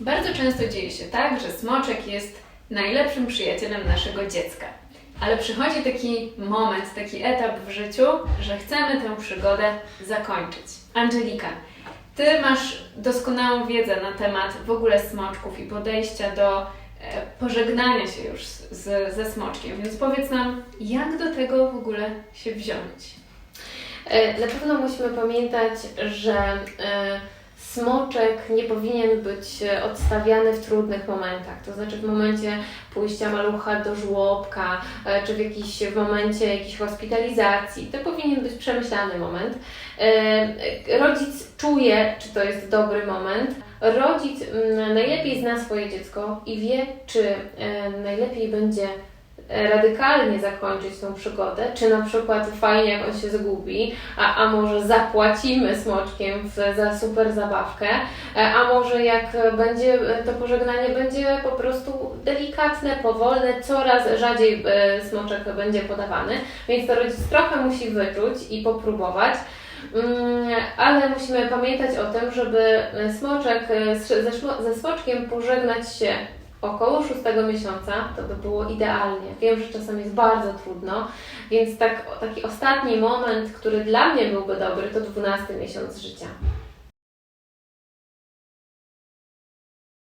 Bardzo często dzieje się tak, że smoczek jest najlepszym przyjacielem naszego dziecka. Ale przychodzi taki moment, taki etap w życiu, że chcemy tę przygodę zakończyć. Angelika, Ty masz doskonałą wiedzę na temat w ogóle smoczków i podejścia do e, pożegnania się już z, ze smoczkiem, więc powiedz nam, jak do tego w ogóle się wziąć? E, Na pewno musimy pamiętać, że e, smoczek nie powinien być e, odstawiany w trudnych momentach. To znaczy w momencie pójścia malucha do żłobka, e, czy w jakimś w momencie jakiejś hospitalizacji. To powinien być przemyślany moment. E, Rodzic czuje, czy to jest dobry moment. Rodzic mm, najlepiej zna swoje dziecko i wie, czy najlepiej będzie radykalnie zakończyć tą przygodę, czy na przykład fajnie jak on się zgubi, a, a może zapłacimy smoczkiem w, za super zabawkę, e, a może jak będzie to pożegnanie będzie po prostu delikatne, powolne, coraz rzadziej e, smoczek będzie podawany, więc to rodzic trochę musi wyczuć i popróbować. Mm, Ale musimy pamiętać o tym, żeby smoczek e, ze smoczkiem pożegnać się około szóstego miesiąca, to by było idealnie. Wiem, że czasem jest bardzo trudno, więc tak, taki ostatni moment, który dla mnie byłby dobry, to 12 miesiąc życia.